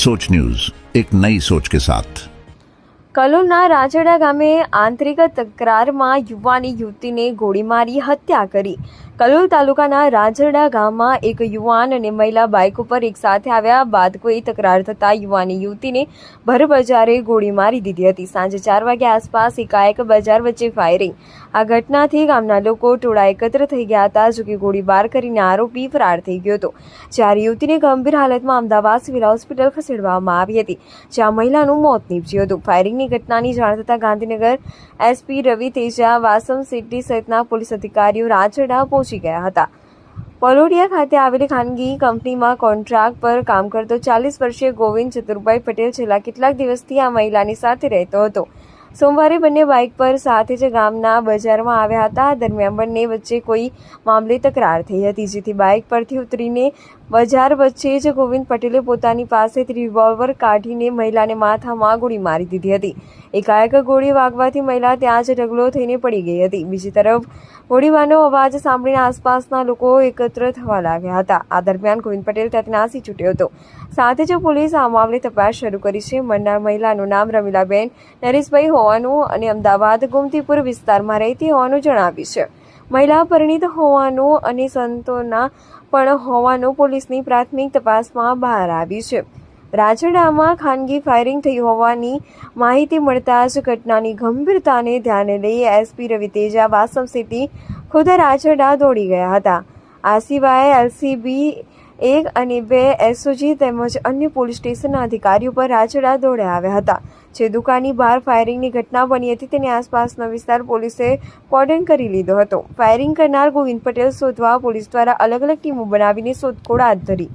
सोच न्यूज एक नई सोच के साथ કલોલના રાજડા ગામે આંતરિક તકરારમાં યુવાની યુવતીને ગોળી મારી હત્યા કરી કલોલ તાલુકાના રાજરડા ગામમાં એક યુવાન અને મહિલા બાઇક ઉપર એક સાથે આવ્યા બાદ કોઈ તકરાર થતાં યુવાની યુવતીને ભર બજારે ગોળી મારી દીધી હતી. સાંજે ચાર વાગ્યા આસપાસ એકાએક બજાર વચ્ચે ફાયરિંગ. આ ઘટનાથી ગામના લોકો ટોળા એકત્ર થઈ ગયા હતા જોકે ગોળીબાર કરીને આરોપી ફરાર થઈ ગયો હતો. જ્યારે યુવતીને ગંભીર હાલતમાં અમદાવાદ સિવિલ હોસ્પિટલ ખસેડવામાં આવી હતી, જ્યાં મહિલાનું મોત નીપજ્યું હતું. ફાયરિંગની ઘટનાની જાણ થતાં ગાંધીનગર એસપી રવિ તેજા વાસમ સિટી સહિતના પોલીસ અધિકારીઓ રાજડા પહોંચી ગયા હતા. પલોડિયા ખાતે આવેલી ખાનગી કંપનીમાં કોન્ટ્રાક્ટ પર કામ કરતો ચાલીસ વર્ષીય ગોવિંદ ચતુરભાઈ પટેલ છેલ્લા કેટલાક દિવસથી આ મહિલાની સાથે રહેતો હતો. સોમવારે બંને બાઇક પર સાથે જ ગામના બજારમાં આવ્યા હતા. દરમિયાન બંને વચ્ચે કોઈ મામલે તકરાર થઈ હતી, જેથી બાઇક પરથી ઉતરીને બજાર વચ્ચે જ ગોવિંદ પટેલે પોતાની પાસેથી રિવોલ્વર કાઢીને મહિલાને માથામાં ગોળી મારી દીધી હતી. એકાએક ગોળી વાગવાથી મહિલા ત્યાં જ ઢગલો થઈને પડી ગઈ હતી. બીજી તરફ, ગોળીબારનો અવાજ સાંભળીને આસપાસના લોકો એકત્ર થવા લાગ્યા હતા. આ દરમિયાન ગોવિંદ પટેલ ત્યાંથી નાસી છૂટ્યો હતો. સાથે જ પોલીસ આ મામલે તપાસ શરૂ કરી છે. મરનાર મહિલાનું નામ રમીલાબેન નરેશભાઈ હોવાનું અને અમદાવાદ ગોમતીપુર વિસ્તારમાં રહેતી હોવાનું જણાવ્યું છે. મહિલા પરિણીત હોવાનું અને સંતોના પણ હોવાનું પોલીસની પ્રાથમિક તપાસમાં બહાર આવ્યું છે. રાજડામાં ખાનગી ફાયરિંગ થઈ હોવાની માહિતી મળતા જ ઘટનાની ગંભીરતાને ધ્યાને લઈ એસપી રવિ તેજા વાસમ સિટી ખુદ રાજડા દોડી ગયા હતા. આ સિવાય એલસીબી એક અને બે એસઓજી તેમજ અન્ય પોલીસ સ્ટેશનના અધિકારીઓ પર રાજડા દોડ્યા આવ્યા હતા. જે દુકાનની બહાર ફાયરિંગની ઘટના બની હતી તેની આસપાસનો વિસ્તાર પોલીસે કોર્ડન કરી લીધો હતો. ફાયરિંગ કરનાર ગોવિંદ પટેલ શોધવા પોલીસ દ્વારા અલગ અલગ ટીમો બનાવીને શોધખોળ હાથ ધરી.